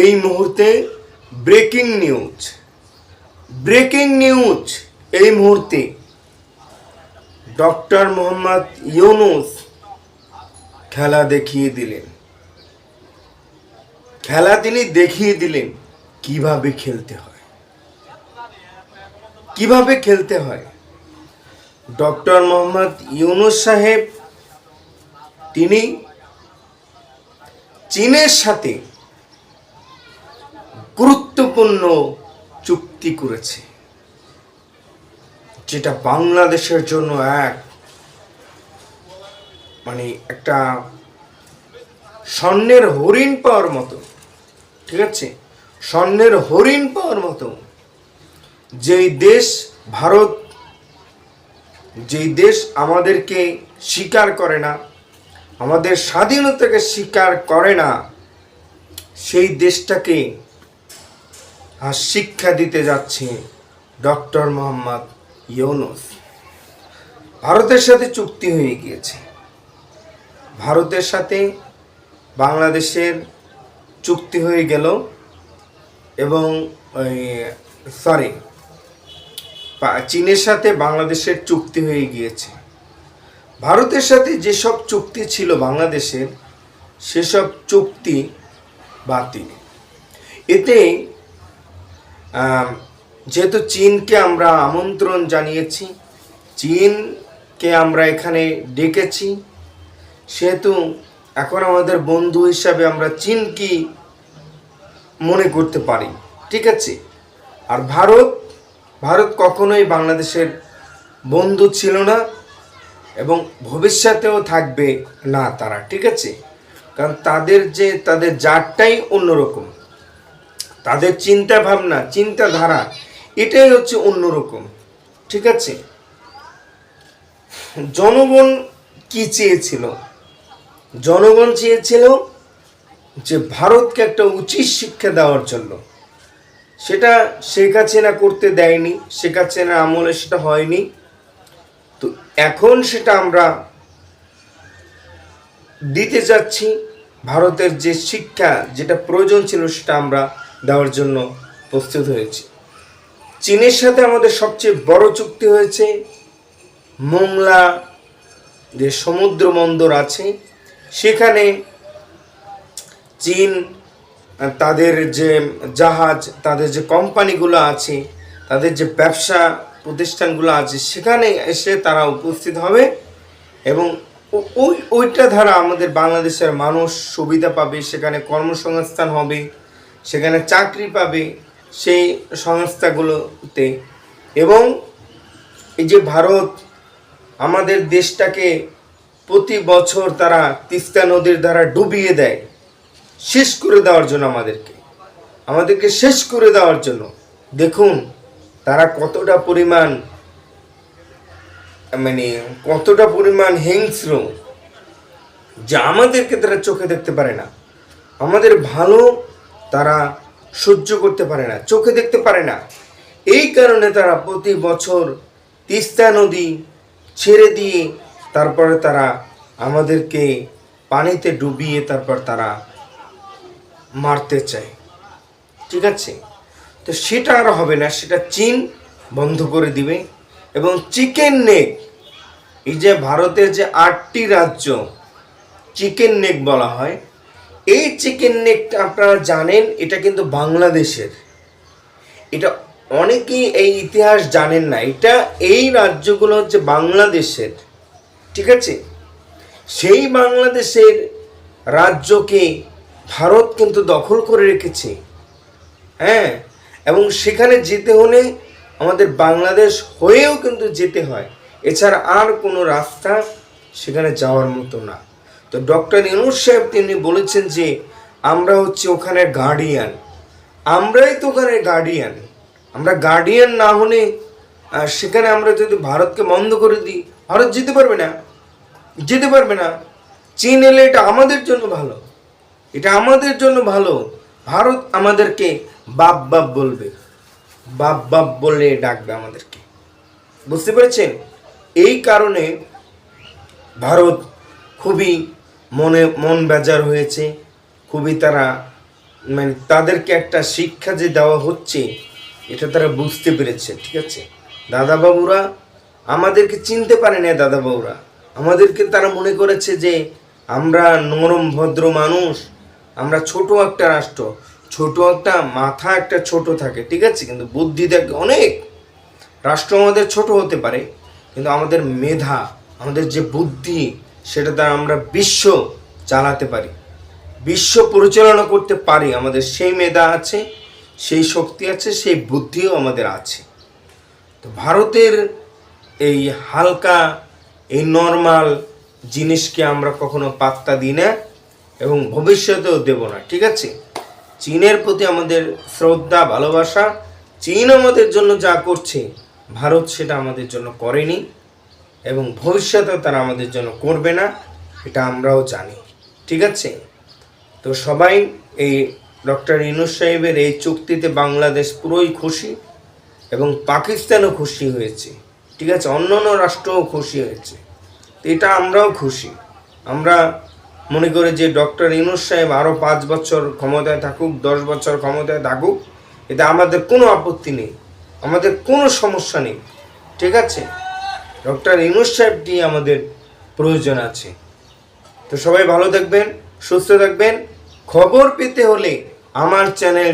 এই মুহূর্তে breaking news breaking news এই মুহূর্তে। ডক্টর মোহাম্মদ ইউনুস খেলা দেখিয়ে দিলেন। খেলা তিনি দেখিয়ে দিলেন কীভাবে খেলতে হয়। কীভাবে খেলতে হয়। ডক্টর মোহাম্মদ ইউনুস সাহেব, তিনি চীনের সাথে গুরুত্বপূর্ণ চুক্তি করেছে, যেটা বাংলাদেশের জন্য এক মানে একটা স্বর্ণের হরিণ পাওয়ার মতো, ঠিক আছে? স্বর্ণের হরিণ পাওয়ার মতো, যেই দেশ ভারত, যেই দেশ আমাদেরকে স্বীকার করে না, আমাদের স্বাধীনতাকে স্বীকার করে না, সেই দেশটাকে আর শিক্ষা দিতে যাচ্ছে ডক্টর মোহাম্মদ ইউনুস। ভারতের সাথে চুক্তি হয়ে গিয়েছে। ভারতের সাথে বাংলাদেশের চুক্তি হয়ে গেল এবং সরি চীনের সাথে বাংলাদেশের চুক্তি হয়ে গিয়েছে। ভারতের সাথে যেসব চুক্তি ছিল বাংলাদেশের, সেসব চুক্তি বাতিল। এতে যেহেতু চীনকে আমরা আমন্ত্রণ জানিয়েছি, চীনকে আমরা এখানে ডেকেছি, সেহেতু এখন আমাদের বন্ধু হিসাবে আমরা চীনকে মনে করতে পারি, ঠিক আছে? আর ভারত ভারত কখনোই বাংলাদেশের বন্ধু ছিল না এবং ভবিষ্যতেও থাকবে না তারা, ঠিক আছে? কারণ তাদের যে, তাদের জাতটাই অন্যরকম। তাদের চিন্তা ভাবনা চিন্তাধারা এটাই হচ্ছে অন্যরকম ঠিক আছে? জনগণ কি চেয়েছিল? জনগণ চেয়েছিল যে ভারতকে একটা উচিত শিক্ষা দেওয়ার জন্য। সেটা শেখ হাসিনা করতে দেয়নি, শেখ হাসিনার আমলে সেটা হয়নি। তো এখন সেটা আমরা দিতে যাচ্ছি, ভারতের যে শিক্ষা, যেটা প্রয়োজন ছিল সেটা আমরা দেওয়ার জন্য প্রস্তুত হয়েছি। চীনের সাথে আমাদের সবচেয়ে বড় চুক্তি হয়েছে মোংলা যে সমুদ্র বন্দর আছে, সেখানে চীন, তাদের যে জাহাজ, তাদের যে কোম্পানিগুলো আছে, তাদের যে ব্যবসা প্রতিষ্ঠানগুলো আছে, সেখানে এসে তারা উপস্থিত হবে এবং ওই, ওইটা ধারা আমাদের বাংলাদেশের মানুষ সুবিধা পাবে, সেখানে কর্মসংস্থান হবে। সেখানে চাকরি পাবে সেই সংস্থাগুলোতে। এবং এই যে ভারত আমাদের দেশটাকে প্রতি বছর তারা তিস্তা নদীর দ্বারা ডুবিয়ে দেয়, শেষ করে দেওয়ার জন্য আমাদেরকে। আমাদেরকে শেষ করে দেওয়ার জন্য। দেখুন, তারা কতটা পরিমাণ মানে কতটা পরিমাণ হিংস্র, যে আমাদেরকে তারা চোখে দেখতে পারে না। আমাদের ভালো তারা সহ্য করতে পারে না, চোখে দেখতে পারে না। এই কারণে তারা প্রতি বছর তিস্তা নদী ছেড়ে দিয়ে তারপরে তারা আমাদেরকে পানিতে ডুবিয়ে তারপর তারা মারতে চায়। ঠিক আছে? তো সেটা আর হবে না, সেটা চীন বন্ধ করে দিবে এবং চিকেন নেক, এই যে ভারতের যে আটটি রাজ্য, চিকেন নেক বলা হয় এই চিকেন নেকটা আপনারা জানেন, এটা কিন্তু বাংলাদেশের। এটা অনেকেই এই ইতিহাস জানেন না। এটা এই রাজ্যগুলো হচ্ছে বাংলাদেশের, ঠিক আছে? সেই বাংলাদেশের রাজ্যকে ভারত কিন্তু দখল করে রেখেছে। হ্যাঁ? এবং সেখানে যেতে হলে আমাদের বাংলাদেশ হয়েও কিন্তু যেতে হয়। এছাড়া আর কোনো রাস্তা সেখানে যাওয়ার মতো না। তো ডক্টর ইনুস সাহেব তিনি বলেছেন যে, আমরা হচ্ছে ওখানে গার্ডিয়ান আমরাই তো ওখানে গার্ডিয়ান আমরা গার্ডিয়ান না হলে সেখানে আমরা যদি ভারতকে বন্ধ করে দিই, ভারত যেতে পারবে না। যেতে পারবে না। চীন এলে এটা আমাদের জন্য ভালো। এটা আমাদের জন্য ভালো। ভারত আমাদেরকে বাপ বাপ বলবে। বাপ বাপ বলে ডাকবে আমাদেরকে। বুঝতে পেরেছেন? এই কারণে ভারত খুবই মনে, মন বেজার হয়েছে। খুবই তারা মানে তাদেরকে একটা শিক্ষা যে দেওয়া হচ্ছে, এটা তারা বুঝতে পেরেছে, ঠিক আছে? দাদা বাবুরা আমাদেরকে চিনতে পারে না দাদা বাবুরা আমাদেরকে তারা মনে করেছে যে আমরা নরম, ভদ্র মানুষ, আমরা ছোট একটা রাষ্ট্র। ছোট একটা মাথা একটা ছোট থাকে, ঠিক আছে? কিন্তু বুদ্ধি থাকে অনেক রাষ্ট্র আমাদের ছোট হতে পারে, কিন্তু আমাদের মেধা, আমাদের যে বুদ্ধি সেটা দ্বারা আমরা বিশ্ব চালাতে পারি। বিশ্ব পরিচালনা করতে পারি। আমাদের সেই মেধা আছে, সেই শক্তি আছে, সেই বুদ্ধিও আমাদের আছে। তো ভারতের এই হালকা, এই নর্মাল জিনিসকে আমরা কখনো পাত্তা দিই না এবং ভবিষ্যতেও দেব না, ঠিক আছে? চীনের প্রতি আমাদের শ্রদ্ধা, ভালোবাসা, চীন আমাদের জন্য যা করছে, ভারত সেটা আমাদের জন্য করেনি। এবং ভবিষ্যতেও তারা আমাদের জন্য করবে না, এটা আমরাও জানি। ঠিক আছে? তো সবাই এই ডক্টর ইনুস সাহেবের এই চুক্তিতে বাংলাদেশ পুরোই খুশি এবং পাকিস্তানও খুশি হয়েছে। ঠিক আছে? অন্য অন্য রাষ্ট্রও খুশি হয়েছে। তো এটা আমরাও খুশি। আমরা মনে করি যে ডক্টর ইনুস সাহেব আরও পাঁচ বছর ক্ষমতায় থাকুক, দশ বছর ক্ষমতায় থাকুক, এতে আমাদের কোনো আপত্তি নেই। আমাদের কোনো সমস্যা নেই। ঠিক আছে? ডক্টর ইনুস সাহেবটি আমাদের প্রয়োজন আছে। তো সবাই ভালো থাকবেন, সুস্থ থাকবেন। খবর পেতে হলে আমার চ্যানেল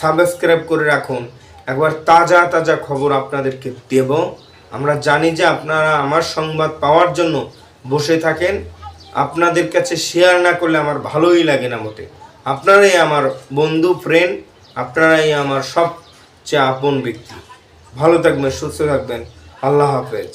সাবস্ক্রাইব করে রাখুন। একবার তাজা তাজা খবর আপনাদেরকে দেব। আমরা জানি যে আপনারা আমার সংবাদ পাওয়ার জন্য বসে থাকেন। আপনাদের কাছে শেয়ার না করলে আমার ভালোই লাগে না মোটে আপনারাই আমার বন্ধু ফ্রেন্ড আপনারাই আমার সবচেয়ে আপন ব্যক্তি। ভালো থাকবেন, সুস্থ থাকবেন। আল্লাহ হাফেজ।